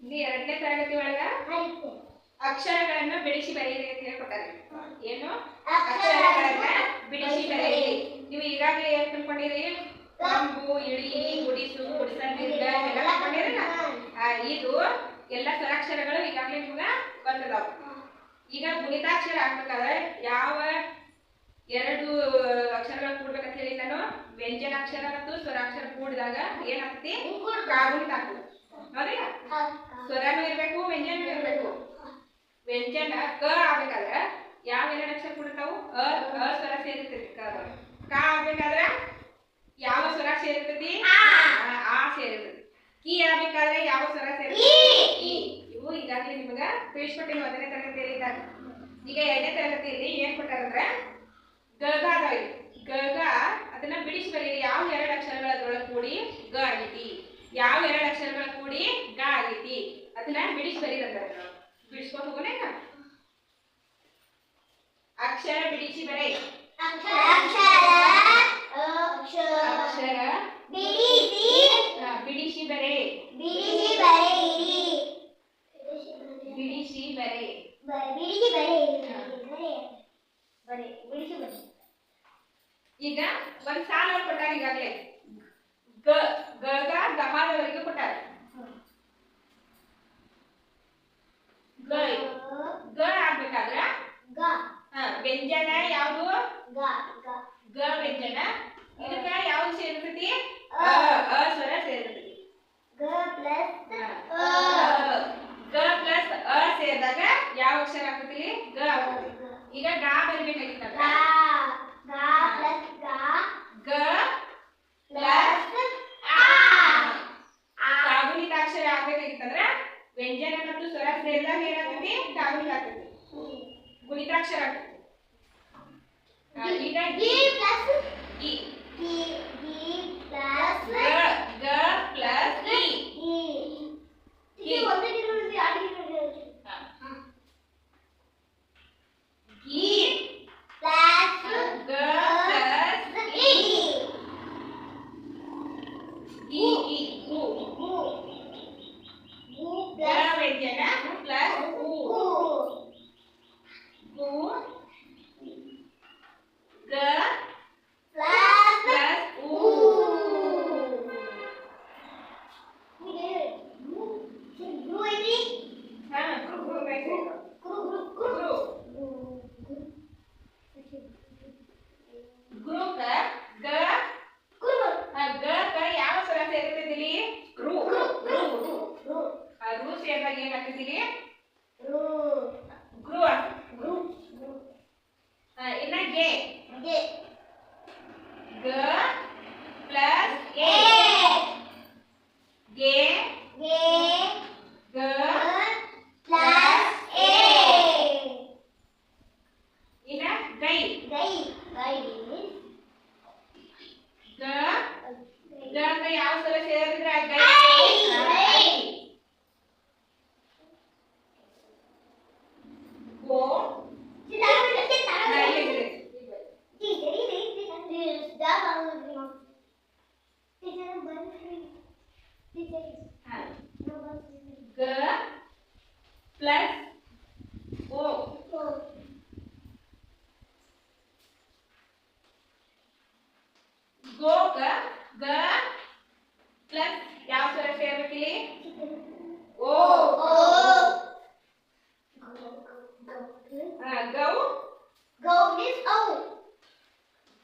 ಇಲ್ಲಿ ಎರಡನೇ ತರಗತಿ ಒಳಗ ಅಕ್ಷರಗಳನ್ನ ಬಿಡಿಸಿ ಬರೆಯಿರಿ ಅಂತ ಹೇಳ್ಕೊಟ್ಟಾರೆ. ಏನು? ಅಕ್ಷರಗಳನ್ನ ಬಿಡಿಸಿ ಬರೆಯಿರಿ. ನೀವು ಈಗಾಗಲೇ ಏನ್ ತಿಳ್ಕೊಂಡಿರಿ ಕಂಬು ಇಳಿ ಗುಡಿಸು ಗುಡಿಸಲ್ ದೀರ್ಘ ಎಲ್ಲ ತಿಳ್ಕೊಂಡಿರಲ್ಲ ಇದು ಎಲ್ಲ ಸ್ವರಾಕ್ಷರಗಳು ಈಗಾಗಲೇ ನಿಮ್ಗ ಬಂದದಾವ. ಈಗ ಗುಣಿತಾಕ್ಷರ ಹಾಕ್ಬೇಕಾದ್ರೆ ಯಾವ ಎರಡು ಅಕ್ಷರಗಳು ಕೂಡ್ಬೇಕಂತ ಹೇಳಿ ನಾನು ವ್ಯಂಜನಾಕ್ಷರ ಮತ್ತು ಸ್ವರಾಕ್ಷರ ಕೂಡಿದಾಗ ಏನಾಗ್ತಿ ಕಾಗುಣಿತ ಆಗ್ತದೆ ಹೌದಿಲ್ಲ ಸ್ವರನೂ ಇರ್ಬೇಕು ವ್ಯಂಜನೂ ಇರ್ಬೇಕು ವ್ಯಂಜನ ಕ ಆಗ್ಬೇಕಾದ್ರೆ ಯಾವ ಎರಡು ಅಕ್ಷರ ಕೂಡಿರ್ತಾವು ಅ ಅ ಸ್ವರ ಸೇರಿರ್ತೈತಿ ಕ ಕ ಆಗ್ಬೇಕಾದ್ರೆ ಯಾವ ಸ್ವರ ಸೇರಿರ್ತೈತಿ ಆ. ಸೇರಿರ್ತೈತಿ ಕಿ ಆಗ್ಬೇಕಾದ್ರೆ ಯಾವ ಸ್ವರ ಸೇರಿರ್ತೈತಿ ಇ ಇವು ಈಗಾಗಲೇ ನಿಮಗ ತಿಳಿಸ್ಕೊಟ್ಟಿಲ್ಲ ಒಂದನೇ ತರಗತಿಯಲ್ಲಿ ಇದ್ದಾಗ ಈಗ ಎರಡನೇ ತರಗತಿಯಲ್ಲಿ ಏನ್ ಕೊಟ್ಟಾರಂದ್ರೆ ಗಗ ಅದಾವ ಇಲ್ಲಿ. ಗಗ ಅದನ್ನ ಬಿಡಿಸಿ ಬರೀರಿ ಯಾವ ಎರಡು ಅಕ್ಷರಗಳ ಅದರೊಳಗೆ ಕೂಡಿ ಗ ಆಗೈತಿ? ಯಾವ ಎರಡು ಅಕ್ಷರಗಳ ಕೂಡಿ ಗ ಆಗೈತಿ? ಅದನ್ನ ಬಿಡಿಸಿ ಬರೀರಂತಾರೆ ಬಿಡಿಸ್ಕೊಂಡು ಹೋಗೋಣ. ಈಗ? ಅಕ್ಷರ ಬಿಡಿಸಿ ಬರೇ ಅಕ್ಷರ ಆ, ಬಿಡಿಸಿ ಬರೇ ಬಿಡಿಸಿ ಬರೇ ಈಗ ಒಂದ್ ಸಾಲ ಕೊಟ್ಟಾರ ಈಗಾಗಲೇ ಗ ಗಗ ಗಮದವರೆಗೆ ಕೊಟ್ಟಾರ ವ್ಯಂಜನ ಯಾವುದು? ಗ ವ್ಯಂಜನ. ಇದಕ್ಕ ಯಾವ್ದು ಸೇರ್ತೈತಿ ಅ. ಪ್ಲಸ್ ಹಾ. ಗ ಪ್ಲಸ್ ಅ ಸೇರಿದಾಗ ಯಾವ ಅಕ್ಷರ ಆಗ್ತೈತಿ ಗ ಆಗ್ತೈತಿ ಈಗ ಗಾ ಬರಬೇಕಾಗಿತ್ತು ಗ ಪ್ಲಸ್ ಕಾಗುಣಿತಾಕ್ಷರ ಆಗ್ಬೇಕಾಗಿತ್ತಂದ್ರ ವ್ಯಂಜನ ಮತ್ತು ಸ್ವರ ಸೇರಿದಾಗ ಏನಾಗ್ತೈತಿ? ಕಾಗುಣಿತ ಆಗ್ತೈತಿ. ಗುಣಿತಾಕ್ಷರ ಆಗ್ತೈತಿ. Litre D plus ಹಾ. ಗ ಪ್ಲಸ್ ಓ ಗೋ ಗ ಗ ಪ್ಲಸ್ ಯಾವ ಸ್ವರ ಸೇರ್ಬೇಕಿಲ್ಲಿ ಓ ಆ, ಗೌ Go means oh.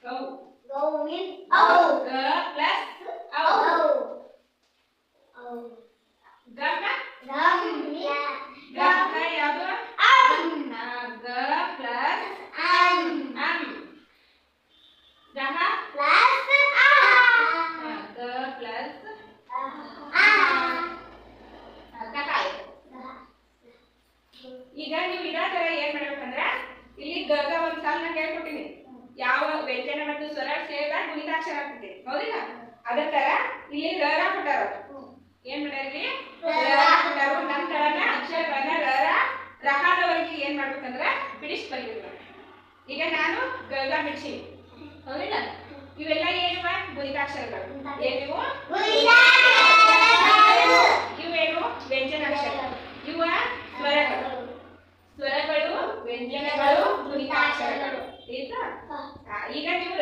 ಗೌ Go means oh. ಗ ಪ್ಲಸ್ ಔ Oh. Oh. ಗ ಗ Gum. Yeah. ಗ ಗ ಯಾವುದು Um. ಆ, ಗ ಪ್ಲಸ್ Um. ಅಂ ಗಹ Plus ಆ, ah. ಗ ಪ್ಲಸ್ Ah. ಗಹ ಆಯ್ತು ಈಗ ನೀವು ಇದೇ ತರ ಏನ್ ಮಾಡ್ಬೇಕಂದ್ರ ಇಲ್ಲಿ ಗ ಗ ಒಂದ್ ಸಾಲ ನಾನು ಹೇಳ್ಕೊಟ್ಟಿನಿ ಯಾವ ವ್ಯಂಜನ ಮತ್ತು ಸ್ವರ ಸೇರಿದಾಗ ಗುಣಿತಾಕ್ಷರ ಆಗ್ತೈತಿ ಹೌದಿಲ್ಲ? ತರ ಇಲ್ಲಿ ರರ ಕೊಟ್ಟಾರ ಏನ್ ಮಾಡ್ಯಾರ ಇಲ್ಲಿ? ರ ರ ಕೊಟ್ಟಾರ ನಂತರನ ಅಕ್ಷರಗಳನ್ನ ರ ರ ರಹದವರೆಗೆ ಏನ್ ಮಾಡ್ಬೇಕಂದ್ರ ಬಿಡಿಸ್ ಬರೀಬೇಕು ಈಗ ನಾನು ಗಗ ಬಿಡಿಸಿ. ಹೌದಿಲ್ಲ? ಇವೆಲ್ಲ ಏನುವ? ಗುಣಿತಾಕ್ಷರಗಳು. ಏನಿವು? ಈಗ ನೀವು